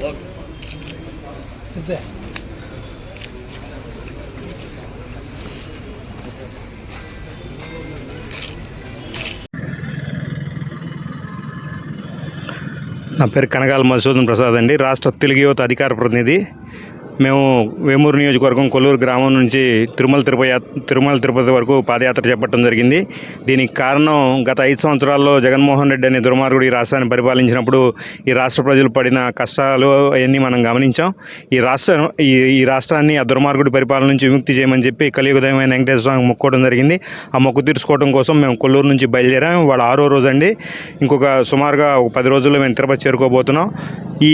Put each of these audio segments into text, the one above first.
నా పేరు కనగాల మధుసూదన్ ప్రసాద్ అండి. రాష్ట్ర తెలుగు యువత అధికార ప్రతినిధి. మేము వేమూరు నియోజకవర్గం కొల్లూరు గ్రామం నుంచి తిరుమల తిరుపతి తిరుమల తిరుపతి వరకు పాదయాత్ర చేపట్టడం జరిగింది. దీనికి కారణం గత ఐదు సంవత్సరాల్లో జగన్మోహన్ రెడ్డి అనే దుర్మార్గుడు ఈ రాష్ట్రాన్ని పరిపాలించినప్పుడు ఈ రాష్ట్ర ప్రజలు పడిన కష్టాలు అవన్నీ మనం గమనించాం. ఈ రాష్ట్రం ఈ ఈ రాష్ట్రాన్ని ఆ దుర్మార్గుడి పరిపాలన నుంచి విముక్తి చేయమని చెప్పి కలియుగదయమైన వెంకటేశ్వర స్వామి మొక్కోవడం జరిగింది. ఆ మొక్కు తీర్చుకోవడం కోసం మేము కొల్లూరు నుంచి బయలుదేరాం. వాళ్ళ ఆరో రోజు అండి. ఇంకొక సుమారుగా ఒక పది రోజుల్లో మేము తిరుపతి చేరుకోబోతున్నాం. ఈ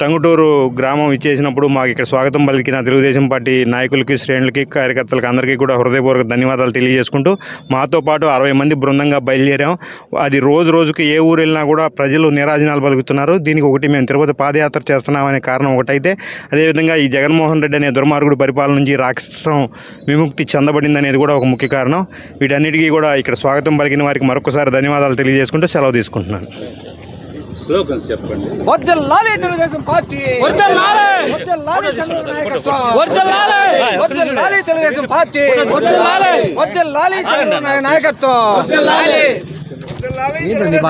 టంగుటూరు గ్రామం ఇచ్చేసినప్పుడు మాకు ఇక్కడ స్వాగతం పలికిన తెలుగుదేశం పార్టీ నాయకులకి శ్రేణులకి కార్యకర్తలకి అందరికీ కూడా హృదయపూర్వక ధన్యవాదాలు తెలియజేసుకుంటూ మాతో పాటు అరవై మంది బృందంగా బయలుదేరాం. అది రోజు రోజుకి ఏ ఊరు వెళ్ళినా కూడా ప్రజలు నిరాజనాలు పలుకుతున్నారు. దీనికి ఒకటి మేము తిరుపతి పాదయాత్ర చేస్తున్నామనే కారణం ఒకటైతే అదేవిధంగా ఈ జగన్మోహన్ రెడ్డి అనే దుర్మార్గుడు పరిపాలన నుంచి రాష్ట్రం విముక్తి చెందబడింది అనేది కూడా ఒక ముఖ్య కారణం. వీటన్నిటికీ కూడా ఇక్కడ స్వాగతం పలికిన వారికి మరొకసారి ధన్యవాదాలు తెలియజేసుకుంటూ సెలవు తీసుకుంటున్నాను. స్లోగన్స్ చెప్పండి వర్ధిల్లాలి తెలుగుదేశం పార్టీ వర్ధిల్లాలి! వర్ధిల్లాలి చంద్రబాబు నాయకత్వం వర్ధిల్లాలి! వర్ధిల్లాలి తెలుగుదేశం పార్టీ వర్ధిల్లాలి! వర్ధిల్లాలి చంద్రబాబు నాయకత్వం వర్ధిల్లాలి! ఏంటండి